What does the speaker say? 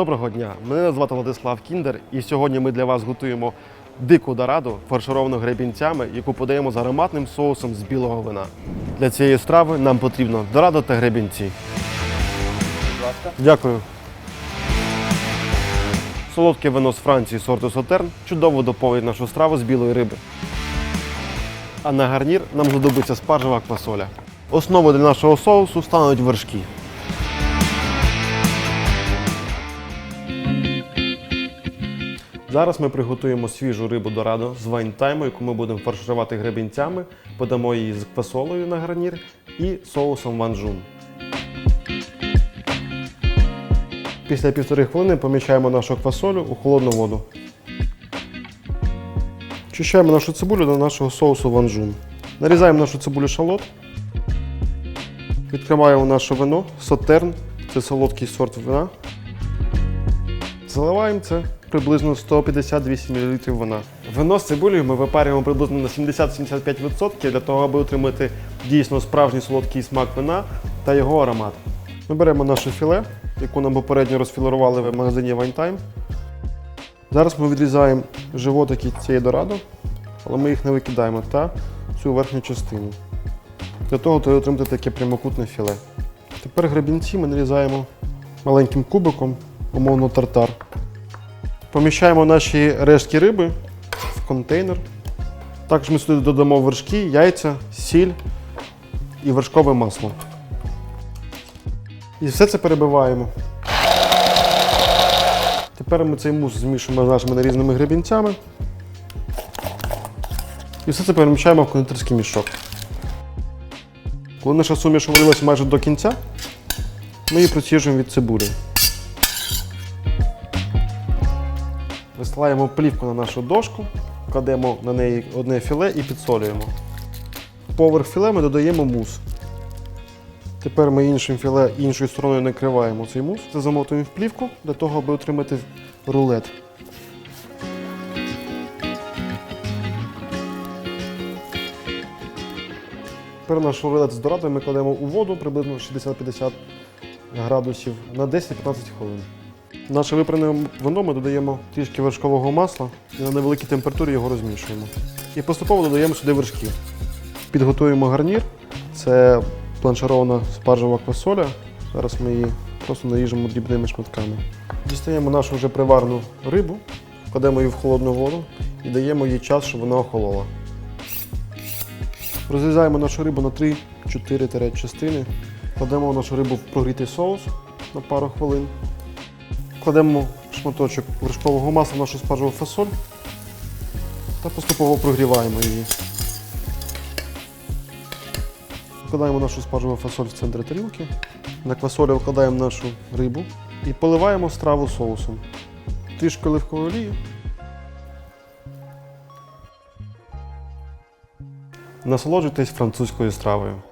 Доброго дня! Мене звати Владислав Кіндер, і сьогодні ми для вас готуємо дику дораду, фаршировану гребінцями, яку подаємо з ароматним соусом з білого вина. Для цієї страви нам потрібно дорадо та гребінці. Будь ласка. Дякую. Солодке вино з Франції сорту Сотерн чудово доповнить нашу страву з білої риби. А на гарнір нам знадобиться спаржева квасоля. Основою для нашого соусу стануть вершки. Зараз ми приготуємо свіжу рибу дорадо з вайнтайму, яку ми будемо фарширувати гребінцями, подамо її з квасолею на гарнір і соусом ванжун. Після півтори хвилини поміщаємо нашу квасолю у холодну воду. Чищаємо нашу цибулю до нашого соусу ванжун. Нарізаємо нашу цибулю шалот. Відкриваємо наше вино, сотерн, це солодкий сорт вина. Заливаємо це приблизно 150-200 мл вина. Вино з цибулею ми випарюємо приблизно на 70-75% для того, аби отримати дійсно справжній солодкий смак вина та його аромат. Ми беремо наше філе, яку нам попередньо розфілерували в магазині Time. Зараз ми відрізаємо животики цієї дорадо, але ми їх не викидаємо та цю верхню частину. Для того треба отримати таке прямокутне філе. Тепер гребінці ми нарізаємо маленьким кубиком, умовно тартар. Поміщаємо наші рештки риби в контейнер. Також ми сюди додамо вершки, яйця, сіль і вершкове масло. І все це перебиваємо. Тепер ми цей мус змішуємо з нашими нарізаними гребінцями. І все це переміщаємо в кондитерський мішок. Коли наша суміш варилась майже до кінця, ми її проціжуємо від цибулі. Висилаємо плівку на нашу дошку, кладемо на неї одне філе і підсолюємо. Поверх філе ми додаємо мус. Тепер ми іншим філе іншою стороною накриваємо цей мус та замотуємо в плівку для того, аби отримати рулет. Тепер наш рулет з дорадою ми кладемо у воду приблизно 60-50 градусів на 10-15 хвилин. Наше випране вино ми додаємо трішки вершкового масла і на невеликій температурі його розмішуємо. І поступово додаємо сюди вершки. Підготуємо гарнір. Це планширована спаржева квасоля. Зараз ми її просто наріжемо дрібними шматками. Дістаємо нашу вже приварну рибу, кладемо її в холодну воду і даємо їй час, щоб вона охолола. Розрізаємо нашу рибу на 3-4 частини. Кладемо нашу рибу в прогрітий соус на пару хвилин. Кладемо шматочок вершкового масла в нашу спаржеву фасоль та поступово прогріваємо її. Вкладаємо нашу спаржеву фасоль в центр тарілки. На квасолю вкладаємо нашу рибу і поливаємо страву соусом. Трішки оливкової олії. Насолоджуйтесь французькою стравою.